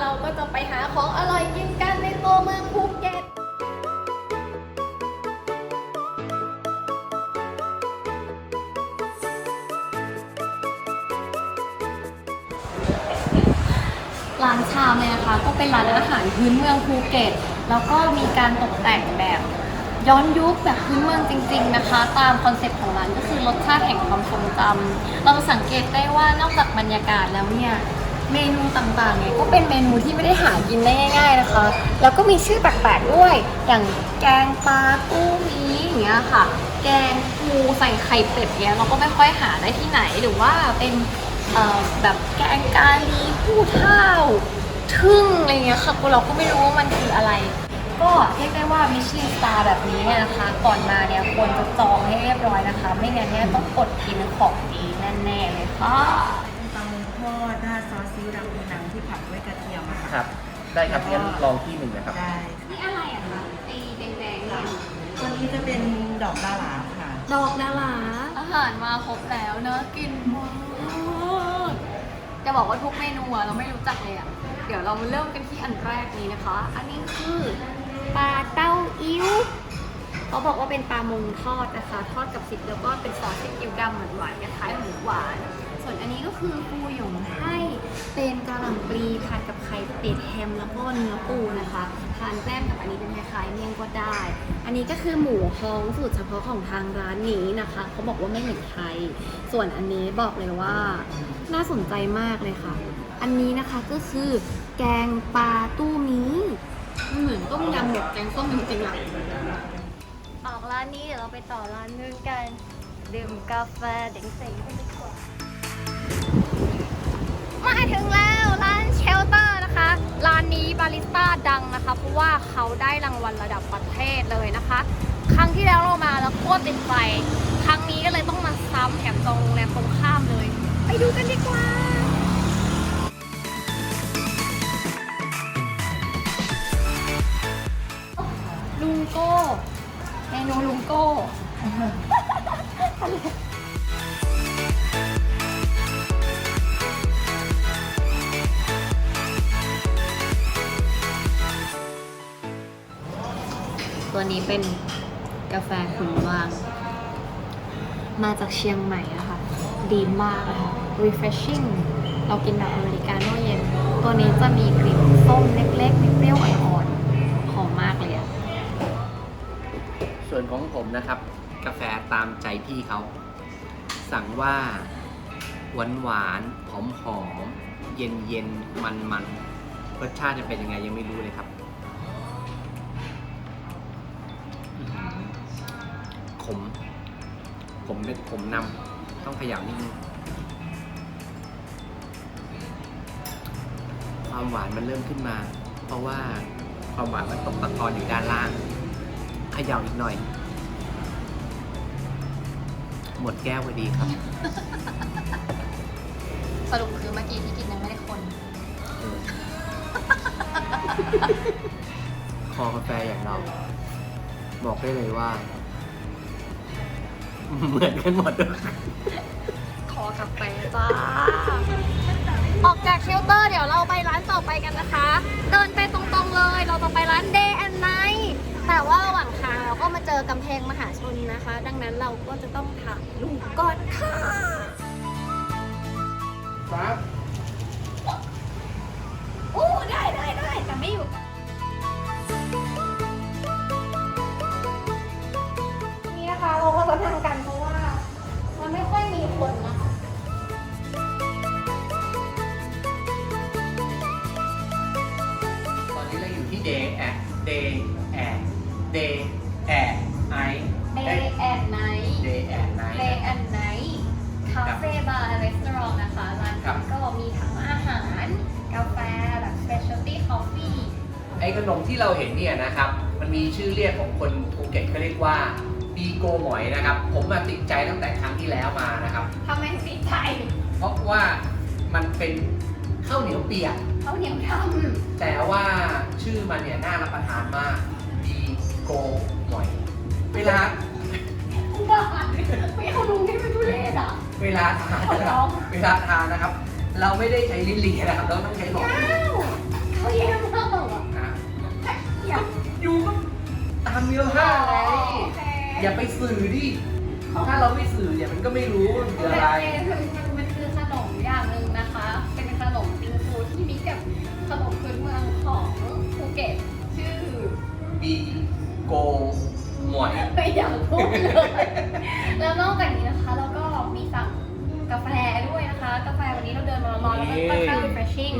เราก็จะไปหาของอร่อยกินกันในตัวเมืองภูเก็ต ร้านชามเนี่ยนะคะก็เป็นร้านอาหารพื้นเมืองภูเก็ต แล้วก็มีการตกแต่งแบบย้อนยุคแบบพื้นเมืองจริง ๆนะคะ ตามคอนเซ็ปต์ของร้านก็คือรสชาติแห่งความทรงจำเราสังเกตได้ว่านอกจากบรรยากาศแล้วเนี่ย เมนูต่างๆเนี่ยก็เป็นเมนูที่ไม่ได้หากินได้ง่าย ๆนะคะ แล้วก็มีชื่อแปลกๆด้วย อย่างแกงปลากู้มีอย่างเงี้ยค่ะ แกงปูใส่ไข่เป็ดเนี้ยเราก็ไม่ค่อยหาได้ที่ไหนหรือว่าเป็นแบบแกงกาลีผู้เท่าทึ่งอะไรเงี้ยค่ะเราก็ไม่รู้ว่ามันคืออะไร ก็เรียกได้ว่ามิชลินสตาร์แบบนี้เนี่ยนะคะ ก่อนมาเนี่ยควรจะจองให้เรียบร้อยนะคะ ไม่งั้นเนี่ยต้องกดกินของดีแน่ๆเลยค่ะ กทอดหน้าซอสซีอิ๊วดำในหนังที่ผัดด้วยกระเทียมอะค่ะ ครับ ได้ครับงั้นลองที่หนึ่งนะครับ ได้นี่อะไรอะคะไอแดงๆเนี่ยตัวนี้จะเป็นดอกดาหลาค่ะ ดอกดาราอาหารมาครบแล้วเนอะกินมากจะบอกว่าทุกเมนูอะเราไม่รู้จักเลยอะเดี๋ยวเรามาเริ่มกันที่อันแรกนี้นะคะ อันนี้คือปลาเต้าอิ๊วเขาบอกว่าเป็นปลามงทอดนะคะ ทอดกับซิปแล้วก็เป็นซอสซีอิ๊วดำเหมือนหวานคล้ายๆหมูหวานส่วน อันนี้ก็คือปูหยงไห้เป็นกะหล่ำปลีทานกับไข่เป็ดแฮมแล้วก็เนื้อปูนะคะทานแกล้มกับอันนี้เป็นคล้ายๆเมี่ยงก็ได้ อันนี้ก็คือหมูฮ้องสูตรเฉพาะของทางร้านนี้นะคะเขาบอกว่าไม่เหมือนใครส่วนอันนี้บอกเลยว่าน่าสนใจมากเลยค่ะ อันนี้นะคะก็คือแกงปลาตู้นี้มันเหมือนต้มยำแบบแกงส้มจริงๆอะออกร้านนี้เดี๋ยวเราไปต่อร้านนึงกันดื่มกาแฟเด็กใส่กันดีกว่า มาถึงแล้วร้านเชลเตอร์นะคะ ร้านนี้บาริสต้าดังนะคะ เพราะว่าเขาได้รางวัลระดับประเทศเลยนะคะ ครั้งที่แล้วเรามาแล้วโคตรติดใจครั้งนี้ก็เลยต้องมาซ้ำแถมจองโรงแรมตรงข้ามเลย ไปดูกัน ตัวนี้เป็นกาแฟคุณว่าง มาจากเชียงใหม่อะค่ะดีมากเลยค่ะ refreshing เรากินแบบอเมริกาโน่เย็น ตัวนี้จะมีกลิ่นส้มเล็กๆเปรี้ยวอ่อนๆหอมมากเลยอะส่วนของผมนะครับ กาแฟตามใจพี่เขา สั่งว่าหวานหวานหอมหอมเย็นเย็นมันมันรสชาติจะเป็นยังไงยังไม่รู้เลยครับ ขมผมเป็นผมนำต้องขยับนิดนึงความหวานมันเริ่มขึ้นมา เพราะว่าความหวานมันตกตะกอนอยู่ด้านล่างเขย่าอีกหน่อย หมดแก้วพอดีครับ สรุปคือเมื่อกี้ที่กินยังไม่ได้คนเออคอกาแฟอย่างเรา บอกได้เลยว่า เหมือนกันหมดเลยขอกาแฟจ้า ออกจากเชลเตอร์เดี๋ยวเราไปร้านต่อไปกันนะคะ เดินไปตรงๆเลย เราจะไปร้าน Day and Night แต่ว่าระหว่างทางเราก็มาเจอกำแพงมหาชนนะคะ ดังนั้นเราก็จะต้องถ่ายรูปก่อนค่ะครับโอ้ได้ได้ได้แต่ไม่อยู่าเฟ่บาร์รีสอร์ทนะคะร้านครันี้บก็มีทั้งอาหาร กาแฟแบบ specialty coffee ไอ้ขนมที่เราเห็นเนี่ยนะครับ มันมีชื่อเรียกของคนภูเก็ตเขาเรียกว่าปีโกหมอยนะครับ ผมมาติดใจตั้งแต่ครั้งที่แล้วมานะครับ ทำไมสีไทยเพราะว่ามันเป็นข้าวเหนียวเปียก เขาเหนียวทแต่ว่าชื่อมันเนี่ยน่ารับประทานมากปีโกหมอย เวลาำบ้าไม่เอาลุงที่เป็นทุเรศอะ เวลาทานนะคขอร้รัอบงเวลาทานนะครับ เราไม่ได้ใช้ลิ้นเลียนะครับ เราต้องใช้หลอดอ้าวเขาแย่มากอะอะอยากอยู่ก็ตามเนื้อผ้าไงโอเคอย่าไปสื่อดิถ้าเราไม่สื่อเนี่ยมันก็ไม่รู้ว่ามันคืออะไรมันคือขนมอย่างหนึ่งนะคะ เป็นขนมติงฟูที่มีกับขนมพื้นเมืองของภูเก็ตชื่อบีโกหมวยไม่อยากพูดเลยแล้วนอกจากนี้นะคะ เราก็ มีสั่งกาแฟด้วยนะคะ กาแฟวันนี้เราเดินมาร้อนๆแล้วมันค่อนข้าง refreshing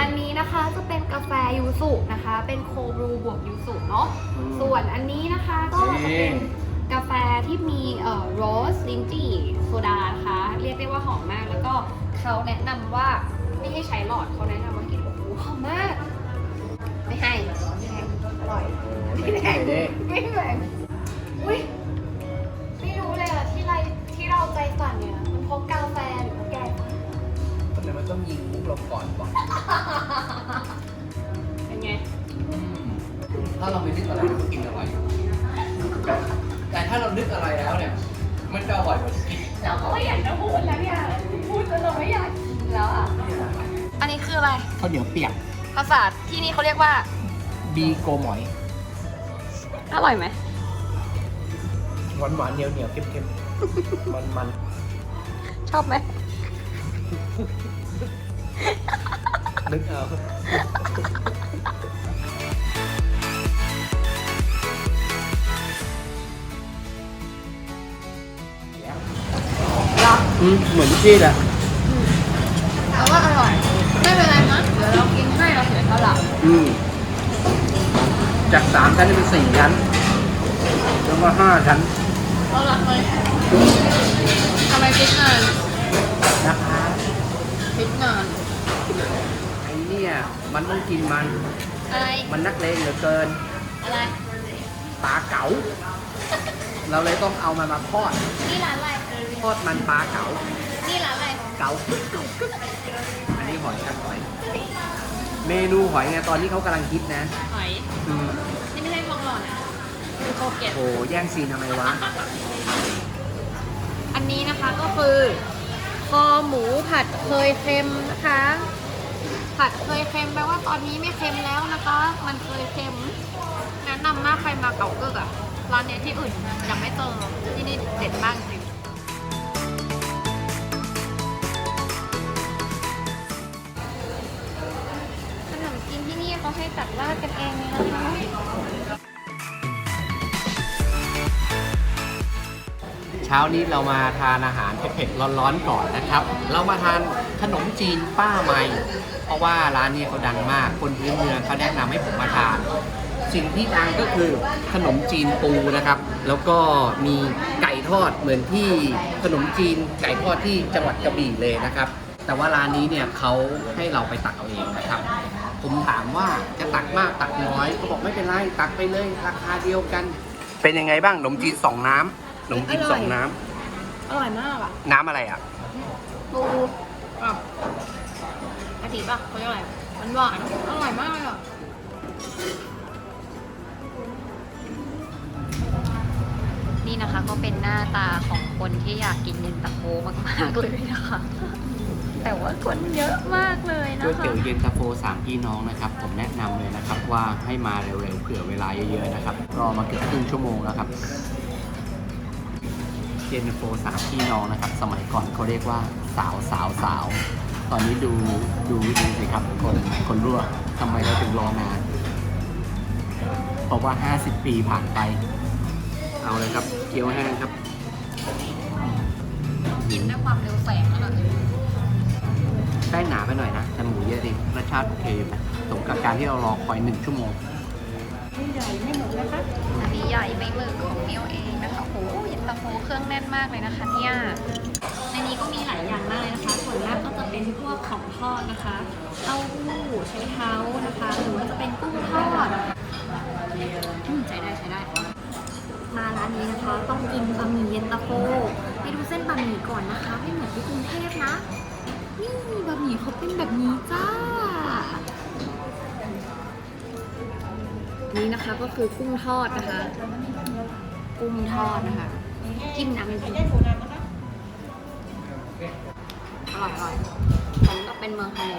อันนี้นะคะจะเป็นกาแฟยูสุนะคะ เป็นโคบรูบวกยูสุเนาะ ส่วนอันนี้นะคะก็จะเป็นกาแฟที่มีเอ่อโรสลินจีโซดานะคะเรียกได้ว่าหอมมาก แล้วก็เขาแนะนำว่าไม่ให้ใช้หลอดเขาแนะนำว่ากินโอ้โหหอมมาก ไม่ให้ไม่ให้อร่อยไม่แพงดิไม่แพงอุ้ย ต้องยิงมุกเราก่อนบอกเป็นไงถ้าเราไม่นึกอะไรมันก็กินอร่อยแต่ถ้าเรานึกอะไรแล้วเนี่ย มันจะอร่อยกว่าที่กินเราก็ไม่อยากจะพูดแล้วเนี่ยพูดจนเราไม่อยากกินแล้วอะ อันนี้คืออะไร ข้าวเหนียวเปียกภาษาที่นี่เขาเรียกว่า บีโกหมอย อร่อยไหม หวานหวานๆเหนียวเหนียวๆเค็มเค็มๆมันมันชอบไหม นึกเอา หรออืมเหมือนจี้แหละ แต่ว่าอร่อย ไม่เป็นไรนะเดี๋ยวเรากินให้เราเสียเท่าไหร่อืม จากสามชั้นนี่เป็นสี่ชั้น แล้วก็ห้าชั้นเรารักไหมทำไมคิดนานนะคะคิดนาน ไอ้เนี่ย มันต้องกินมัน อะไร มันนักเลงเหลือเกิน อะไร ปลาเก๋า เราเลยต้องเอามันมาทอด นี่ร้านอะไร ทอดมันปลาเก๋า นี่ร้านอะไร เก๋าอันนี้หอยครับหอย เมนูหอยเนี่ยตอนนี้เขากำลังฮิตนะหอย อืมนี่ไม่ใช่ทองหล่อนะคือโคเกตโหแย่งซีนทำไมวะ อันนี้นะคะก็คือ คอหมูผัดเคยเค็มนะคะ ผัดเคยเค็มแปลว่าตอนนี้ไม่เค็มแล้วนะคะ มันเคยเค็มแนะนำมากใครมาเก่าเกิกอะร้านเนี้ยที่อื่นยังไม่เจอที่นี่เด็ดมากจริงขนมจีนที่นี่เขาให้ตัดราดกันเองเลยนะคะ ช้านี้เรามาทานอาหารเผ็ดๆร้อนๆก่อนนะครับ เรามาทานขนมจีนป้าใหม่ เพราะว่าร้านนี้เขาดังมาก คนพื้นเมืองเขาแนะนำให้ผมมาทาน สิ่งที่ดังก็คือขนมจีนปูนะครับ แล้วก็มีไก่ทอดเหมือนที่ขนมจีนไก่ทอดที่จังหวัดกระบี่เลยนะครับ แต่ว่าร้านนี้เนี่ยเขาให้เราไปตักเอาเองนะครับผมถามว่าจะตักมากตักน้อยเขาบอกไม่เป็นไรตักไปเลยราคาเดียวกัน เป็นยังไงบ้างขนมจีนสองน้ำ ขนมจีนสองน้ำอร่อยมากอะน้ำอะไรอะ ปูอะกะทิป่ะเขาเรียกอะไรหวานหวานๆอร่อยมากเลยอะนี่นะคะก็เป็นหน้าตาของคนที่อยากกินเย็นตาโฟมากๆเลยนะคะ แต่ว่าคนเยอะมากเลยนะก๋วยคะ เตี๋ยวเย็นตาโฟสามพี่น้องนะครับ ผมแนะนำเลยนะครับว่าให้มาเร็วๆเผื่อเวลาเยอะๆนะครับรอมาเกือบครึ่งชั่วโมงแล้วครับ เย็นตาโฟสามพี่น้องนะครับ สมัยก่อนเขาเรียกว่าสาวสาวสาว ตอนนี้ดูดูดูสิครับคนคนรั่วทำไมเราถึงรอนานเพราะว่า 50 ปีผ่านไป เอาเลยครับ เกี๊ยวแห้งครับกินด้วยความเร็วแสงแล้วนะแป้งหนาไปหน่อยนะแต่หมูเยอะดีรสชาติโอเคอยู่นะสมกับการที่เรารอคอยหนึ่งชั่วโมง อันนี้ใหญ่ไม่หมึกของเมียวเองนะคะโอ้โหเย็นตาโฟเครื่องแน่นมากเลยนะคะเนี่ยในนี้ก็มีหลายอย่างมากเลยนะคะ ส่วนมากก็จะเป็นพวกของทอดนะคะเต้าหู้ใช้เท้านะคะหรือว่าจะเป็นกุ้งทอดอืมใช้ได้ใช้ได้ มาร้านนี้นะคะ ต้องกินบะหมี่เย็นตาโฟไปดูเส้นบะหมี่ก่อนนะคะไม่เหมือนที่กรุงเทพนะ นี่บะหมี่เขาเป็นแบบนี้จ้า นี้นะคะก็คือกุ้งทอดนะคะ กุ้งทอดนะคะจิ้มน้ำเป็นจิ้มอร่อยอร่อยผมก็เป็นเมืองไทย